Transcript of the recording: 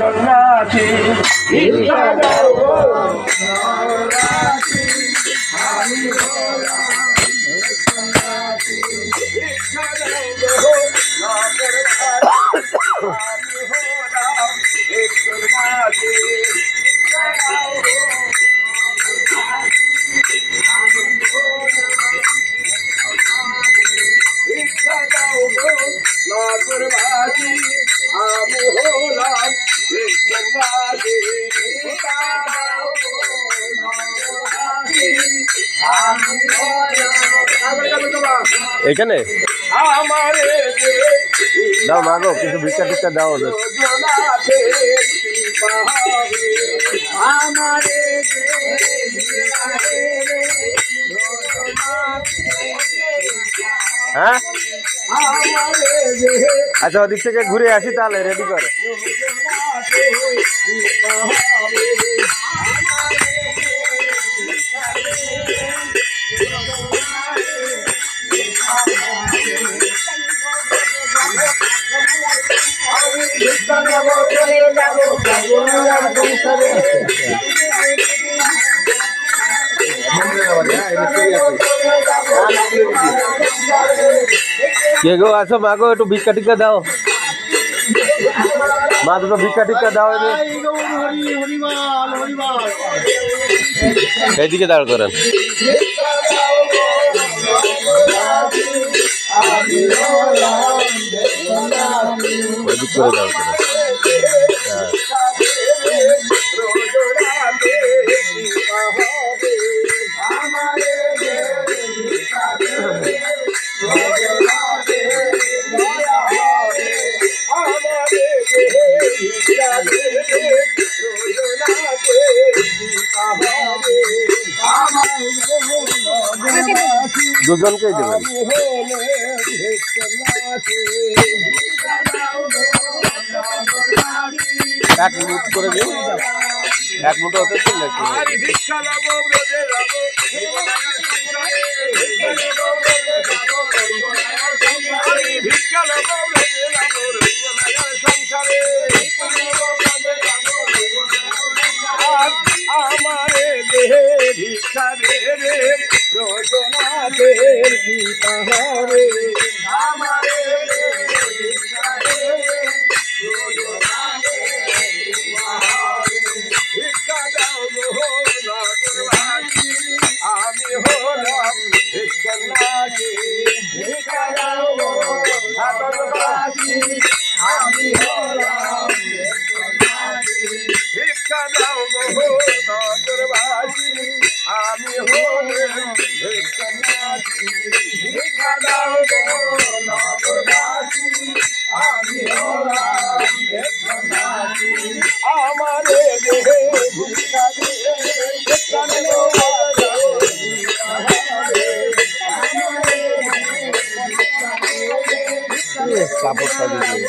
সন্ন্যাসী ভিক্ষা দাও গো ভিক্ষা দাও গো নগর আমি এক সন্ন্যাসী ভিক্ষা দাও গো ভিক্ষা দাও গো নগরবাসী আমি হলাম। এখানে? দাও মাগো, কিছু ভিক্ষা টিক্ষা দাও হ্যাঁ? আচ্ছা ওদিক থেকে ঘুরে আসি তাহলে রেডি করে। কে গো আসো মাগো একটু ভিক্ষা টিক্ষা দাও। মা দুটো ভিক্ষা টিক্ষা দাও এনে। এইদিকে দাঁড় করেন ওইদিক করে দাঁড় করেন দুজনকেই দেবেন। এক মিনিট করে দিন এক মিনিট হতে চলে রোজনাথের বিপাহরে আমারে আমি হলাম ভিক্ষালাসী কাপড়টা দিয়ে।